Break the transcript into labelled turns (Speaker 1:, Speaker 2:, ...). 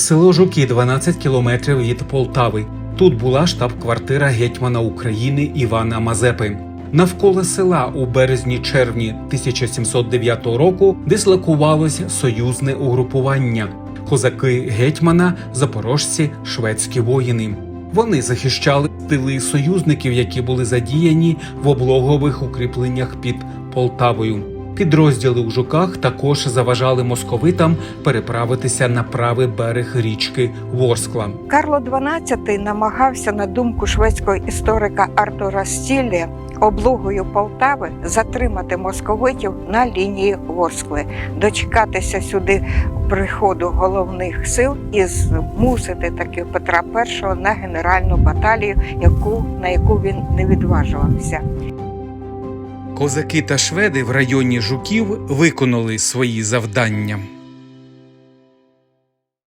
Speaker 1: Село Жуки 12 кілометрів від Полтави. Тут була штаб-квартира гетьмана України Івана Мазепи. Навколо села у березні-червні 1709 року дислокувалось союзне угрупування козаки гетьмана, запорожці, шведські воїни. Вони захищали тили союзників, які були задіяні в облогових укріпленнях під Полтавою. Підрозділи у жуках також заважали московитам переправитися на правий берег річки Ворскла.
Speaker 2: Карло XII намагався, на думку шведського історика Артура Стіллі, облогою Полтави затримати московитів на лінії Ворскли, дочекатися сюди приходу головних сил і змусити таки Петра І на генеральну баталію, яку, на яку він не відважувався.
Speaker 1: Козаки та шведи в районі жуків виконали свої завдання.